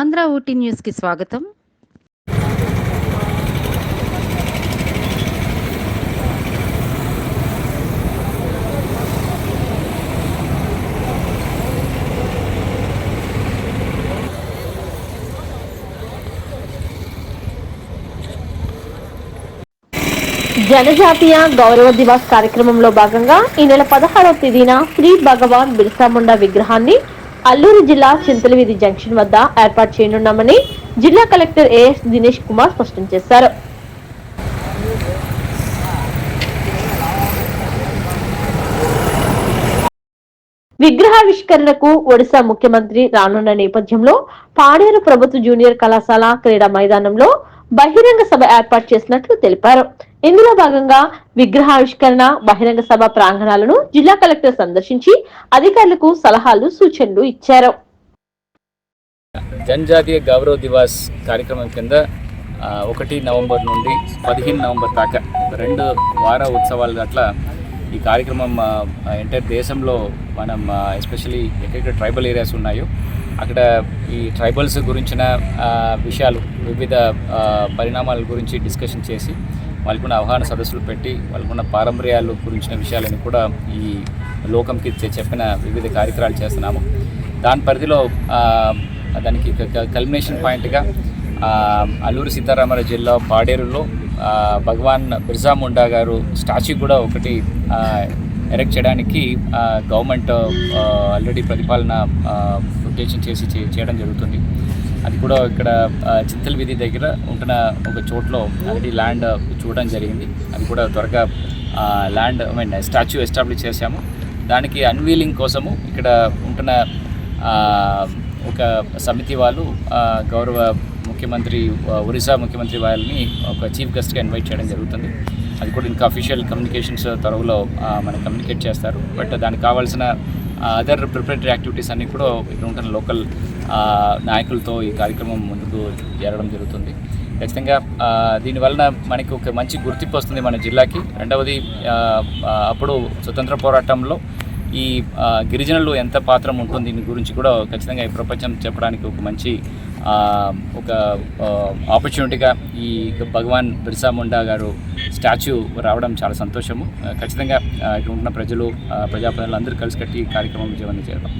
ఆంధ్ర ఊటీ న్యూస్కి స్వాగతం. జనజాతీయ గౌరవ దివస్ కార్యక్రమంలో భాగంగా ఈ నెల పదహారవ తేదీన శ్రీ భగవాన్ బిర్సా ముండా విగ్రహాన్ని అల్లూరు జిల్లా చింతలవీధి జంక్షన్ వద్ద ఏర్పాటు చేయనున్నామని జిల్లా కలెక్టర్ ఏఎస్ దినేష్ కుమార్ స్పష్టం చేశారు. విగ్రహావిష్కరణకు ఒడిశా ముఖ్యమంత్రి రానున్న నేపథ్యంలో పాడేరు ప్రభుత్వ జూనియర్ కళాశాల క్రీడా మైదానంలో బహిరంగ సభ ఏర్పాటు చేసినట్లు తెలిపారు. ఇందులో భాగంగా విగ్రహావిష్కరణ బహిరంగ సభ ప్రాంగణాలను జిల్లా కలెక్టర్ సందర్శించి అధికారులకు సలహాలు సూచనలు ఇచ్చారు. జనజాతీయ గౌరవ దివాస్ కార్యక్రమం కింద ఒకటి నవంబర్ నుండి పదిహేను నవంబర్ దాకా రెండు వార ఉత్సవాలు అట్లా ఈ కార్యక్రమం ఎంటైర్ దేశంలో మనం ఎస్పెషలీ ఎక్కడెక్కడ ట్రైబల్ ఏరియాస్ ఉన్నాయో అక్కడ ఈ ట్రైబల్స్ గురించిన విషయాలు వివిధ పరిణామాల గురించి డిస్కషన్ చేసి వాళ్ళకున్న అవగాహన సదస్సులు పెట్టి వాళ్ళకున్న పారంపర్యాలు గురించిన విషయాలను కూడా ఈ లోకంకి చెప్పిన వివిధ కార్యక్రమాలు చేస్తున్నాము. దాని పరిధిలో దానికి కల్మినేషన్ పాయింట్గా అల్లూరు అల్లూరి సీతారామరాజు జిల్లా పాడేరులో భగవాన్ బిర్జా ముండా గారు స్టాచ్యూ కూడా ఒకటి ఎరెక్ట్ చేయడానికి గవర్నమెంట్ ఆల్రెడీ ప్రతిపాలన ఆ, చేసి చే- చేయడం జరుగుతుంది. అది కూడా ఇక్కడ చింతల వీధి దగ్గర ఉంటున్న ఒక చోట్లో ఆల్రెడీ ల్యాండ్ చూడడం జరిగింది. అది కూడా త్వరగా land I mean statue establish చేశాము. దానికి అన్వీలింగ్ కోసము ఇక్కడ ఉంటున్న ఒక సమితి వాళ్ళు గౌరవ ముఖ్యమంత్రి ఒరిస్సా ముఖ్యమంత్రి వాళ్ళని ఒక చీఫ్ గెస్ట్గా ఇన్వైట్ చేయడం జరుగుతుంది. అది కూడా ఇంకా అఫీషియల్ కమ్యూనికేషన్స్ త్వరలో మనం కమ్యూనికేట్ చేస్తారు. బట్ దానికి కావాల్సిన అదర్ ప్రిపరేటరీ యాక్టివిటీస్ అన్నీ కూడా ఇక్కడ ఉంటున్న లోకల్ నాయకులతో ఈ కార్యక్రమం ముందుకు జరగడం జరుగుతుంది. ఖచ్చితంగా దీనివలన మనకి ఒక మంచి గుర్తింపు వస్తుంది మన జిల్లాకి. రెండవది అప్పుడు స్వతంత్ర పోరాటంలో ఈ గిరిజనులు ఎంత పాత్ర ఉంటుంది? దీని గురించి కూడా ఖచ్చితంగా ఈ ప్రపంచం చెప్పడానికి ఒక మంచి ఒక ఆపర్చునిటీగా ఈ భగవాన్ బిర్సా ముండా గారు స్టాచ్యూ రావడం చాలా సంతోషము. ఖచ్చితంగా ఇక్కడ ఉంటున్న ప్రజలు ప్రజాప్రతినిధులు అందరూ కలిసి కట్టి ఈ కార్యక్రమం విజయవంతం చేయడం